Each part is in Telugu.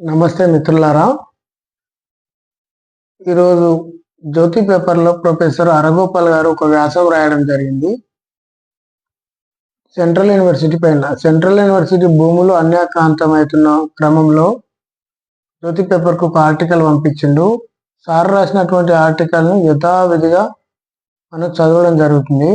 నమస్తే మిత్రులారా. ఈరోజు జ్యోతి పేపర్లో ప్రొఫెసర్ అరగోపాల్ గారు ఒక వ్యాసం రాయడం జరిగింది. సెంట్రల్ యూనివర్సిటీ పైన సెంట్రల్ యూనివర్సిటీ భూములు అన్యాక్రాంతమవుతున్న క్రమంలో జ్యోతి పేపర్కు ఒక ఆర్టికల్ పంపించిండు. సార్ రాసినటువంటి ఆర్టికల్ని యథావిధిగా మనం చదవడం జరుగుతుంది.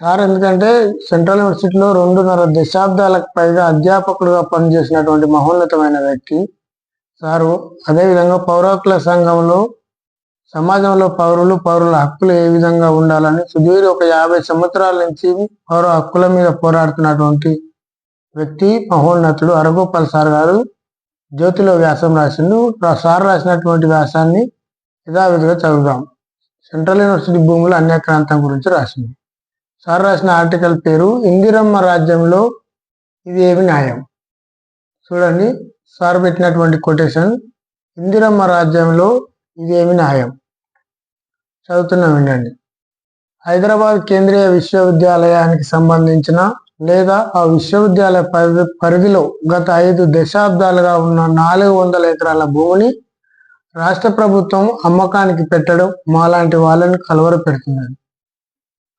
సార్ ఎందుకంటే సెంట్రల్ యూనివర్సిటీలో రెండున్నర దశాబ్దాలకు పైగా అధ్యాపకులుగా పనిచేసినటువంటి మహోన్నతమైన వ్యక్తి. సారు అదేవిధంగా పౌరాకుల సంఘంలో సమాజంలో పౌరులు పౌరుల హక్కులు ఏ విధంగా ఉండాలని సుదీర్ ఒక యాభై సంవత్సరాల నుంచి పౌర హక్కుల మీద పోరాడుతున్నటువంటి వ్యక్తి మహోన్నతుడు అరగోపాల్ సార్ గారు. జ్యోతిలో వ్యాసం రాసిండు. సార్ రాసినటువంటి వ్యాసాన్ని యథావిధిగా చదువుదాం. సెంట్రల్ యూనివర్సిటీ భూముల అన్యాక్రాంతం గురించి రాసింది సార్ రాసిన ఆర్టికల్ పేరు ఇందిరమ్మ రాజ్యంలో ఇది ఏమి న్యాయం? చూడండి సార్ పెట్టినటువంటి కొటేషన్ ఇందిరమ్మ రాజ్యంలో ఇదేమి న్యాయం? చదువుతున్నాం వినండి. హైదరాబాద్ కేంద్రీయ విశ్వవిద్యాలయానికి సంబంధించిన లేదా ఆ విశ్వవిద్యాలయ పరిధి పరిధిలో గత ఐదు దశాబ్దాలుగా ఉన్న నాలుగు వందల ఎకరాల భూమిని రాష్ట్ర ప్రభుత్వం అమ్మకానికి పెట్టడం మాలాంటి వాళ్ళని కలవర పెడుతున్నది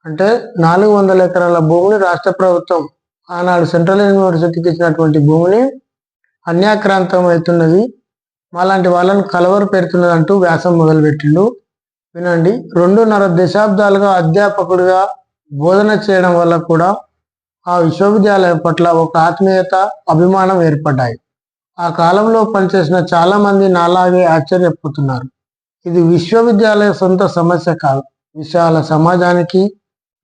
అంటే నాలుగు వందల ఎకరాల భూమిని రాష్ట్ర ప్రభుత్వం ఆనాడు సెంట్రల్ యూనివర్సిటీకి ఇచ్చినటువంటి భూమిని అన్యాక్రాంతం అవుతున్నది. మాలాంటి వాళ్ళని కలవరు పెడుతున్నది అంటూ వ్యాసం మొదలుపెట్టిండు. వినండి రెండున్నర దశాబ్దాలుగా అధ్యాపకుడిగా బోధన చేయడం వల్ల కూడా ఆ విశ్వవిద్యాలయం పట్ల ఒక ఆత్మీయత అభిమానం ఏర్పడ్డాయి. ఆ కాలంలో పనిచేసిన చాలా మంది నాలాగే ఆశ్చర్యపోతున్నారు. ఇది విశ్వవిద్యాలయ సొంత సమస్య కాదు. విశాల సమాజానికి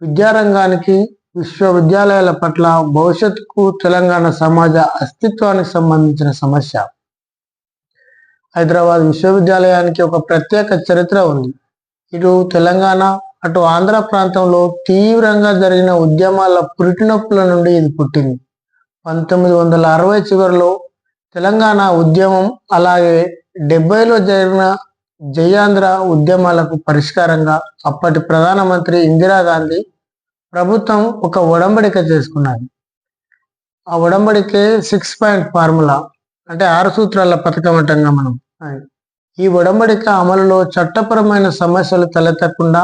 విద్యారంగానికి విశ్వవిద్యాలయాల పట్ల భవిష్యత్తుకు తెలంగాణ సమాజ అస్తిత్వానికి సంబంధించిన సమస్య. హైదరాబాద్ విశ్వవిద్యాలయానికి ఒక ప్రత్యేక చరిత్ర ఉంది. ఇటు తెలంగాణ అటు ఆంధ్ర ప్రాంతంలో తీవ్రంగా జరిగిన ఉద్యమాల పురిటినొప్పుల నుండి ఇది పుట్టింది. పంతొమ్మిది వందల అరవై చివరిలో తెలంగాణ ఉద్యమం అలాగే డెబ్బైలో జరిగిన జయాంధ్ర ఉద్యమాలకు పరిష్కారంగా అప్పటి ప్రధానమంత్రి ఇందిరాగాంధీ ప్రభుత్వం ఒక ఒడంబడిక చేసుకున్నది ఆ ఒడంబడికే సిక్స్ పాయింట్ ఫార్ములా అంటే ఆరు సూత్రాల పథకం అంటాంగా మనం. ఈ ఒడంబడిక అమలులో చట్టపరమైన సమస్యలు తలెత్తకుండా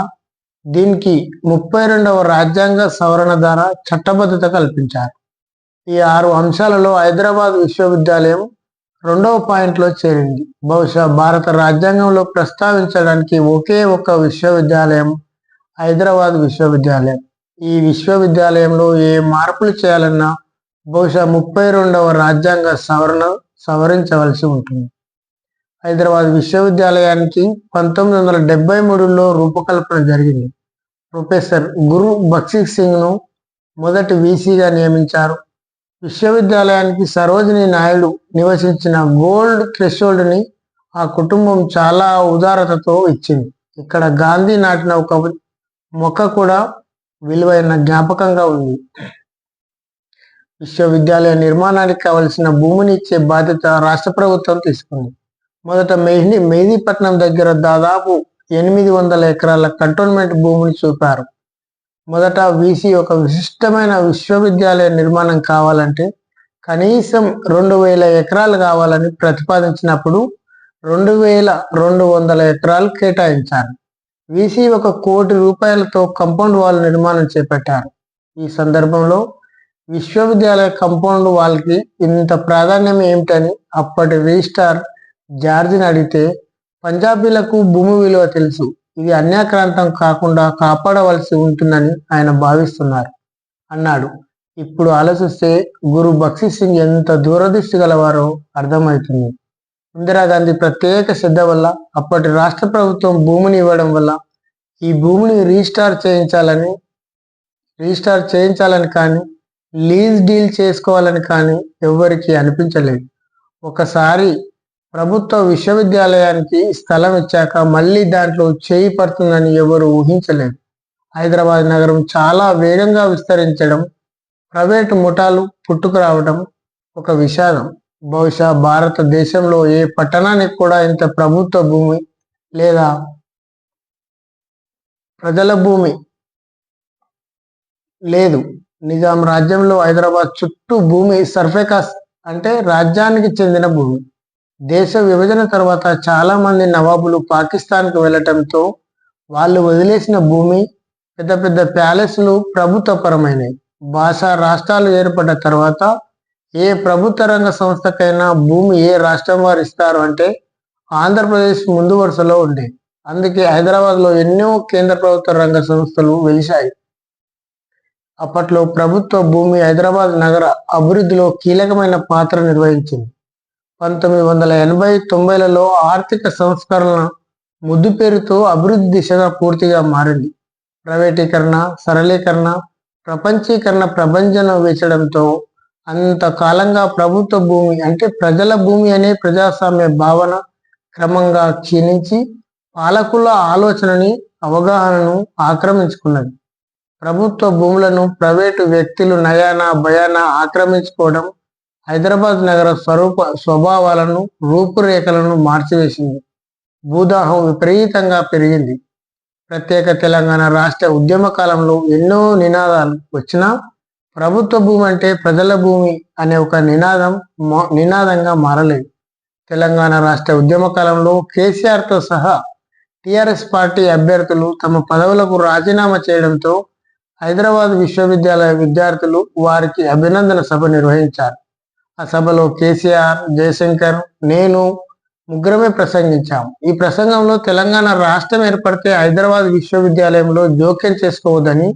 దీనికి ముప్పై రెండవ రాజ్యాంగ సవరణ ద్వారా చట్టబద్ధత కల్పించారు. ఈ ఆరు అంశాలలో హైదరాబాద్ విశ్వవిద్యాలయం రెండవ పాయింట్లో చేరింది. బహుశా భారత రాజ్యాంగంలో ప్రస్తావించడానికి ఒకే ఒక విశ్వవిద్యాలయం హైదరాబాద్ విశ్వవిద్యాలయం. ఈ విశ్వవిద్యాలయంలో ఏ మార్పులు చేయాలన్నా బహుశా ముప్పై రెండవ రాజ్యాంగ సవరణ సవరించవలసి ఉంటుంది. హైదరాబాద్ విశ్వవిద్యాలయానికి పంతొమ్మిది వందల డెబ్బై మూడులో రూపకల్పన జరిగింది. ప్రొఫెసర్ గురు బక్షీర్ సింగ్ను మొదటి వీసీగా నియమించారు. విశ్వవిద్యాలయానికి సరోజిని నాయుడు నివసించిన గోల్డ్ క్రెషోల్డ్ని ఆ కుటుంబం చాలా ఉదారతతో ఇచ్చింది. ఇక్కడ గాంధీ నాటిన ఒక మొక్క కూడా విలువైన జ్ఞాపకంగా ఉంది. విశ్వవిద్యాలయ నిర్మాణానికి కావలసిన భూమిని ఇచ్చే బాధ్యత రాష్ట్ర ప్రభుత్వం తీసుకుంది. మొదట మెహ్దీ మెహదీపట్నం దగ్గర దాదాపు ఎనిమిది వందల ఎకరాల కంటోన్మెంట్ భూమిని చూపారు. మొదట వీసీ ఒక విశిష్టమైన విశ్వవిద్యాలయ నిర్మాణం కావాలంటే కనీసం రెండు వేల ఎకరాలు కావాలని ప్రతిపాదించినప్పుడు రెండు వేల రెండు వందల ఎకరాలు కేటాయించారు. వీసీ ఒక కోటి రూపాయలతో కంపౌండ్ వాల్ నిర్మాణం చేపట్టారు. ఈ సందర్భంలో విశ్వవిద్యాలయ కంపౌండ్ వాల్కి ఇంత ప్రాధాన్యం ఏమిటని అప్పటి రిజిస్టార్ జార్జిని అడిగితే పంజాబీలకు భూమి విలువ తెలుసు. ఇది అన్యాక్రాంతం కాకుండా కాపాడవలసి ఉంటుందని ఆయన భావిస్తున్నారు. అన్నాడు. ఇప్పుడు ఆలోచిస్తే గురు భక్తి సింగ్ ఎంత దూరదృష్టి గలవారో అర్థమవుతుంది. ఇందిరాగాంధీ ప్రత్యేక శ్రద్ధ వల్ల అప్పటి రాష్ట్ర ప్రభుత్వం భూమిని ఇవ్వడం వల్ల ఈ భూమిని రీస్టార్ చేయించాలని రీస్టార్ చేయించాలని కానీ లీజ్ డీల్ చేసుకోవాలని కానీ ఎవ్వరికీ అనిపించలేదు. ఒకసారి ప్రభుత్వ విశ్వవిద్యాలయానికి స్థలం ఇచ్చాక మళ్ళీ దాంట్లో చేయి పడుతుందని ఎవరు ఊహించలేదు. హైదరాబాద్ నగరం చాలా వేగంగా విస్తరించడం ప్రైవేటు ముఠాలు పుట్టుకురావడం ఒక విషాదం. బహుశా భారతదేశంలో ఏ పట్టణానికి కూడా ఇంత ప్రభుత్వ భూమి లేదా ప్రజల భూమి లేదు. నిజాం రాజ్యంలో హైదరాబాద్ చుట్టూ భూమి సర్ఫేకాస్ అంటే రాజ్యానికి చెందిన భూమి. దేశ విభజన తర్వాత చాలా మంది నవాబులు పాకిస్తాన్కు వెళ్ళటంతో వాళ్ళు వదిలేసిన భూమి పెద్ద పెద్ద ప్యాలెస్లు ప్రభుత్వపరమైనవి భాషా రాష్ట్రాలు ఏర్పడ్డ తర్వాత ఏ ప్రభుత్వ రంగ సంస్థకైనా భూమి ఏ రాష్ట్రం వారు ఇస్తారు అంటే ఆంధ్రప్రదేశ్ ముందు వరుసలో ఉండే. అందుకే హైదరాబాద్లో ఎన్నో కేంద్ర ప్రభుత్వ రంగ సంస్థలు వెలిశాయి. అప్పట్లో ప్రభుత్వ భూమి హైదరాబాద్ నగర అభివృద్ధిలో కీలకమైన పాత్ర నిర్వహించింది. పంతొమ్మిది వందల ఎనభై తొంభైలలో ఆర్థిక సంస్కరణ ముద్దు పేరుతో అభివృద్ధి దిశగా పూర్తిగా మారింది. ప్రైవేటీకరణ సరళీకరణ ప్రపంచీకరణ ప్రభంజనం వేచడంతో అంతకాలంగా ప్రభుత్వ భూమి అంటే ప్రజల భూమి అనే ప్రజాస్వామ్య భావన క్రమంగా క్షీణించి పాలకుల ఆలోచనని అవగాహనను ఆక్రమించుకున్నది. ప్రభుత్వ భూములను ప్రైవేటు వ్యక్తులు నయాన భయాన ఆక్రమించుకోవడం హైదరాబాద్ నగర స్వరూప స్వభావాలను రూపురేఖలను మార్చివేసింది. భూదాహం విపరీతంగా పెరిగింది. ప్రత్యేక తెలంగాణ రాష్ట్ర ఉద్యమ కాలంలో ఎన్నో నినాదాలు వచ్చినా ప్రభుత్వ భూమి అంటే ప్రజల భూమి అనే ఒక నినాదం నినాదంగా మారలేదు. తెలంగాణ రాష్ట్ర ఉద్యమ కాలంలో కేసీఆర్తో సహా టీఆర్ఎస్ పార్టీ అభ్యర్థులు తమ పదవులకు రాజీనామా చేయడంతో హైదరాబాద్ విశ్వవిద్యాలయ విద్యార్థులు వారికి అభినందన సభ నిర్వహించారు. ఆ సభలో కేసీఆర్ జయశంకర్ నేను ముగ్గురమే ప్రసంగించాం. ఈ ప్రసంగంలో తెలంగాణ రాష్ట్రం ఏర్పడితే హైదరాబాద్ విశ్వవిద్యాలయంలో జోక్యం చేసుకోవద్దని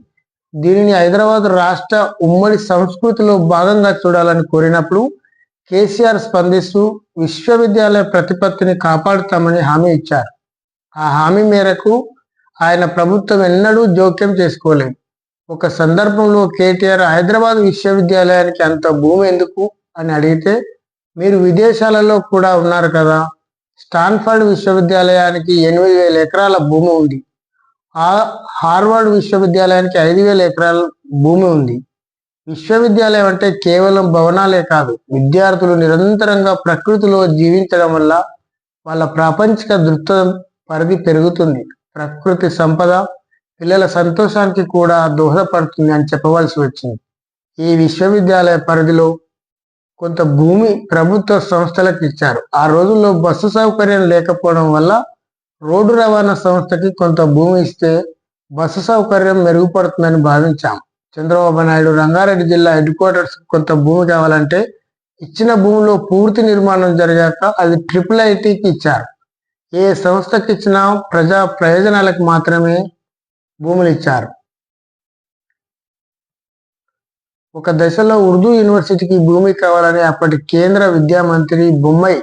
దీనిని హైదరాబాద్ రాష్ట్ర ఉమ్మడి సంస్కృతిలో భాగంగా చూడాలని కోరినప్పుడు కేసీఆర్ స్పందిస్తూ విశ్వవిద్యాలయ ప్రతిపత్తిని కాపాడుతామని హామీ ఇచ్చారు. ఆ హామీ మేరకు ఆయన ప్రభుత్వం ఎన్నడూ జోక్యం చేసుకోలేదు. ఒక సందర్భంలో కేటీఆర్ హైదరాబాద్ విశ్వవిద్యాలయానికి అంత భూమి ఎందుకు? అని అడిగితే మీరు విదేశాలలో కూడా ఉన్నారు కదా స్టాన్ఫర్డ్ విశ్వవిద్యాలయానికి ఎనిమిది వేల ఎకరాల భూమి ఉంది. ఆ హార్వర్డ్ విశ్వవిద్యాలయానికి ఐదు వేల ఎకరాల భూమి ఉంది. విశ్వవిద్యాలయం అంటే కేవలం భవనాలే కాదు విద్యార్థులు నిరంతరంగా ప్రకృతిలో జీవించడం వల్ల వాళ్ళ ప్రాపంచిక దృక్త పరిధి పెరుగుతుంది. ప్రకృతి సంపద పిల్లల సంతోషానికి కూడా దోహదపడుతుంది అని చెప్పవలసి వచ్చింది. ఈ విశ్వవిద్యాలయ పరిధిలో కొంత భూమి ప్రభుత్వ సంస్థలకు ఇచ్చారు. ఆ రోజుల్లో బస్సు సౌకర్యం లేకపోవడం వల్ల రోడ్డు రవాణా సంస్థకి కొంత భూమి ఇస్తే బస్సు సౌకర్యం మెరుగుపడుతుందని భావించాం. చంద్రబాబు నాయుడు రంగారెడ్డి జిల్లా హెడ్ క్వార్టర్స్ కొంత భూమి కావాలంటే ఇచ్చిన భూమిలో పూర్తి నిర్మాణం జరిగాక అది ట్రిపుల్ ఐటీకి ఇచ్చారు. ఏ సంస్థకి ఇచ్చినా ప్రజా ప్రయోజనాలకు మాత్రమే భూములు ఇచ్చారు. ఒక దశలో ఉర్దూ యూనివర్సిటీకి భూమి కావాలని అప్పటి కేంద్ర విద్యా మంత్రి బొమ్మై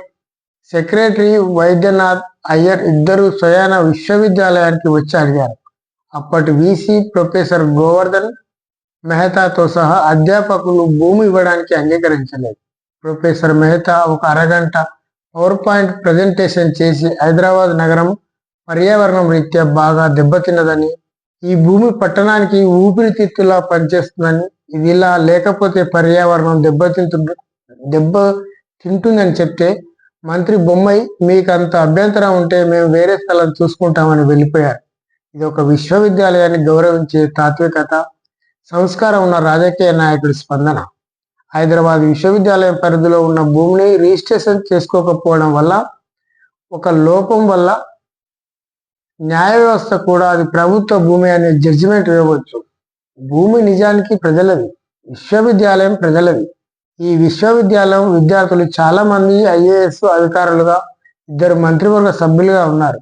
సెక్రటరీ వైద్యనాథ్ అయ్యర్ ఇద్దరు స్వయాన విశ్వవిద్యాలయానికి వచ్చి అడిగారు. అప్పటి వీసీ ప్రొఫెసర్ గోవర్ధన్ మెహతాతో సహా అధ్యాపకులు భూమి ఇవ్వడానికి అంగీకరించలేదు. ప్రొఫెసర్ మెహతా ఒక అరగంట పవర్ పాయింట్ ప్రజెంటేషన్ చేసి హైదరాబాద్ నగరం పర్యావరణం రీత్యా బాగా దెబ్బతిన్నదని ఈ భూమి పట్టణానికి ఊపిరితిత్తులా పనిచేస్తుందని ఇది ఇలా లేకపోతే పర్యావరణం దెబ్బతింటు దెబ్బ తింటుందని చెప్తే మంత్రి బొమ్మై మీకు అంత అభ్యంతరం ఉంటే మేము వేరే స్థలం చూసుకుంటామని వెళ్ళిపోయారు. ఇది ఒక విశ్వవిద్యాలయాన్ని గౌరవించే తాత్వికత సంస్కారం ఉన్న రాజకీయ నాయకుడి స్పందన. హైదరాబాద్ విశ్వవిద్యాలయం పరిధిలో ఉన్న భూమిని రిజిస్ట్రేషన్ చేసుకోకపోవడం వల్ల ఒక లోపం వల్ల న్యాయ వ్యవస్థ కూడా అది ప్రభుత్వ భూమి అనే జడ్జిమెంట్ ఇవ్వవచ్చు భూమి నిజానికి ప్రజలది విశ్వవిద్యాలయం ప్రజలది. ఈ విశ్వవిద్యాలయం విద్యార్థులు చాలా మంది ఐఏఎస్ అధికారులుగా ఇద్దరు మంత్రివర్గ సభ్యులుగా ఉన్నారు.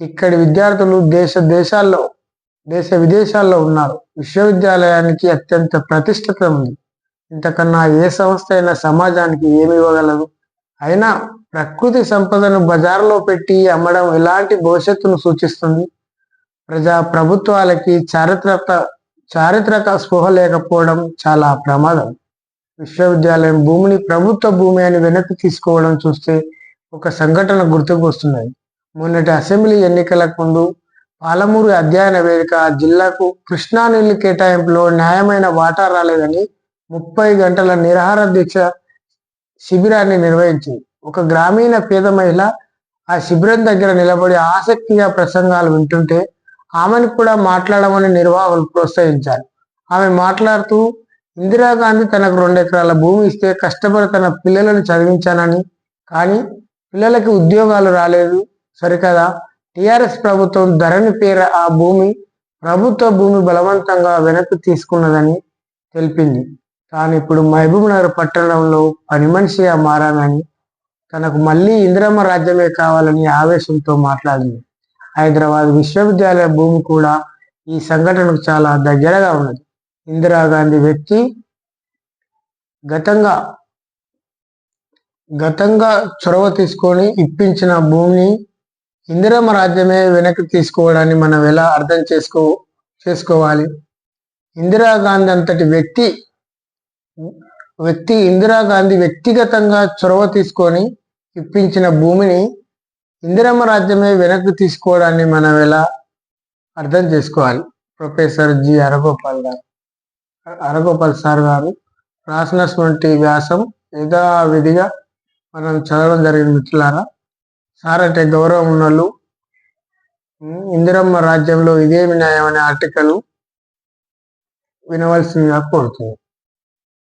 ఇక్కడి విద్యార్థులు దేశ దేశాల్లో దేశ విదేశాల్లో ఉన్నారు. విశ్వవిద్యాలయానికి అత్యంత ప్రతిష్టత ఉంది. ఇంతకన్నా ఏ సంస్థ అయినా సమాజానికి ఏమి ఇవ్వగలదు? అయినా ప్రకృతి సంపదను బజార్లో పెట్టి అమ్మడం ఎలాంటి భవిష్యత్తును సూచిస్తుంది? ప్రజా ప్రభుత్వాలకి చారిత్రక చారిత్రక స్పృహ లేకపోవడం చాలా ప్రమాదం. విశ్వవిద్యాలయం భూమిని ప్రభుత్వ భూమి అని వెనక్కి తీసుకోవడం చూస్తే ఒక సంఘటన గుర్తుకు వస్తున్నది. మొన్నటి అసెంబ్లీ ఎన్నికలకు ముందు పాలమూరు అధ్యయన వేదిక జిల్లాకు కృష్ణా నీళ్ళు కేటాయింపులో న్యాయమైన వాటా రాలేదని ముప్పై గంటల నిరాహార దీక్ష శిబిరాన్ని నిర్వహించింది. ఒక గ్రామీణ పేద మహిళ ఆ శిబిరం దగ్గర నిలబడి ఆసక్తిగా ప్రసంగాలు వింటుంటే ఆమెను కూడా మాట్లాడమని నిర్వాహకులు ప్రోత్సహించారు. ఆమె మాట్లాడుతూ ఇందిరాగాంధీ తనకు రెండు ఎకరాల భూమి ఇస్తే కష్టపడి తన పిల్లలను చదివించానని. కానీ పిల్లలకి ఉద్యోగాలు రాలేదు. సరికదా? టిఆర్ఎస్ ప్రభుత్వం ధరణి పేర ఆ భూమి ప్రభుత్వ భూమి బలవంతంగా వెనక్కి తీసుకున్నదని తెలిపింది. తాను ఇప్పుడు మహబూబ్ నగర్ పట్టణంలో పని మనిషిగా మారానని తనకు మళ్ళీ ఇందిరమ్మ రాజ్యమే కావాలని ఆవేశంతో మాట్లాడింది. హైదరాబాద్ విశ్వవిద్యాలయ భూమి కూడా ఈ సంఘటనకు చాలా దగ్గరగా ఉన్నది. ఇందిరాగాంధీ వ్యక్తి గతంగా గతంగా చొరవ తీసుకొని ఇప్పించిన భూమిని ఇందిరమ్మ రాజ్యమే వెనక్కి తీసుకోవడాన్ని మనం ఎలా అర్థం చేసుకో చేసుకోవాలి? ఇందిరాగాంధీ అంతటి వ్యక్తి వ్యక్తి ఇందిరాగాంధీ వ్యక్తిగతంగా చొరవ తీసుకొని ఇప్పించిన భూమిని ఇందిరమ్మ రాజ్యమే వెనక్కి తీసుకోవడాన్ని మనం ఎలా అర్థం చేసుకోవాలి? Professor G. అరగోపాల్ గారు. అరగోపాల్ సార్ గారు రాసినటువంటి వ్యాసం యథావిధిగా మనం చదవడం జరిగింది మిత్రులారా. సార్ అంటే గౌరవం ఉన్నోళ్ళు. ఇందిరమ్మ రాజ్యంలో ఇదేమి న్యాయం అనే ఆర్టికల్ వినవలసిందిగా కోరుతుంది